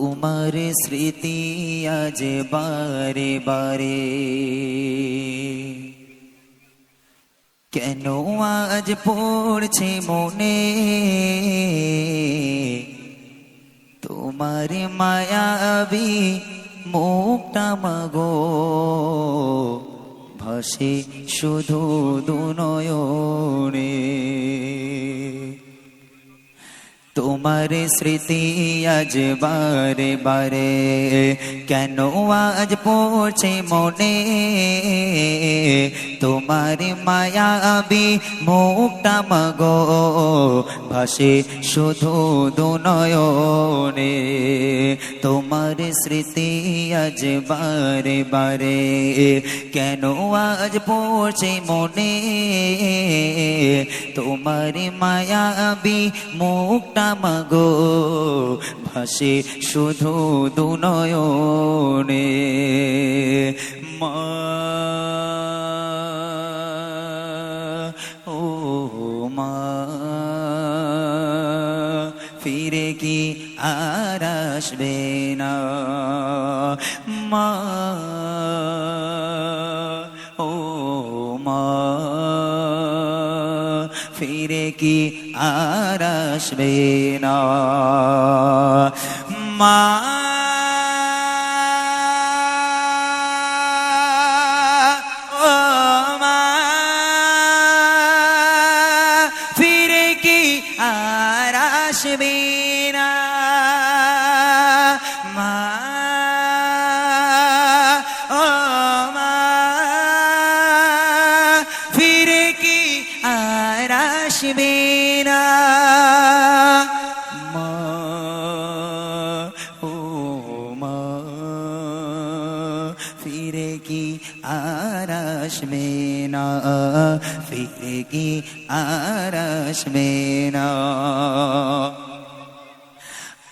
তোমার স্মৃতি আজ বারে বারে কেন আজ পড়ছে মনে তোমার মায়াবী মুখটা মাগো ভাসে শুধু দুনয়নে তোমার স্মৃতি আজ বারে বারে, কেন আজ পড়ছে মনে? তোমার মায়াবি মুখটা মাগো, ভাসে শুধু দুনয়নে তোমার স্মৃতি আজ বারে বারে, কেন আজ পড়ছে মনে? তোমার মায়াবি মুখটা মাগো। ভাসে শুধু দুনয়নে। মা, ও মা, ফিরে কি আর আসবে না? মা, ও মা ফিরে কি আর আসবে না মা আসবে না মা আসবে না ও মা ফিরে কি আর আসবে না ফিরে কি আর আসবে না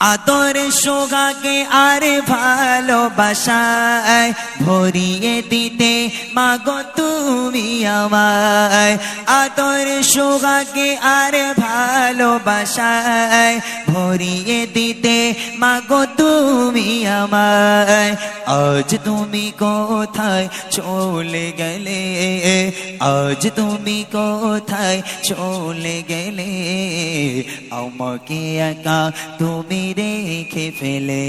আদর সোগাকে আর ভালোবাসায় ভরিয়ে দিতে মাগো তুমি আমায়। আদর সোগাকে আর ভালোবাসায় ভরিয়ে দিতে মাগো তুমি আমায়। আজ তুমি কোথায় চলে গেলে? আজ তুমি কোথায় চলে গেলে? আমাকে একা তুমি রেখে ফেলে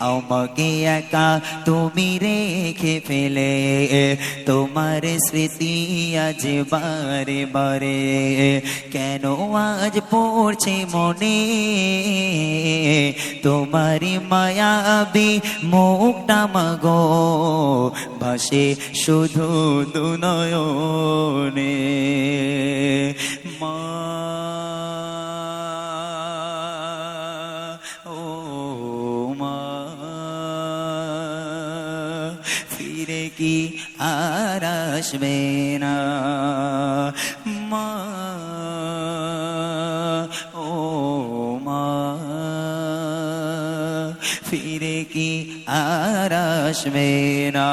আমাকে একা তুমি রেখে ফেলে, তোমার স্মৃতি আজ বারে বারে, কেন আজ পড়ছে মনে? তোমার মায়াবি মুখটা মাগো, ভাসে শুধু দুনয়নে। মা আসবে না মা ও মা ফিরে কি আর আসবে না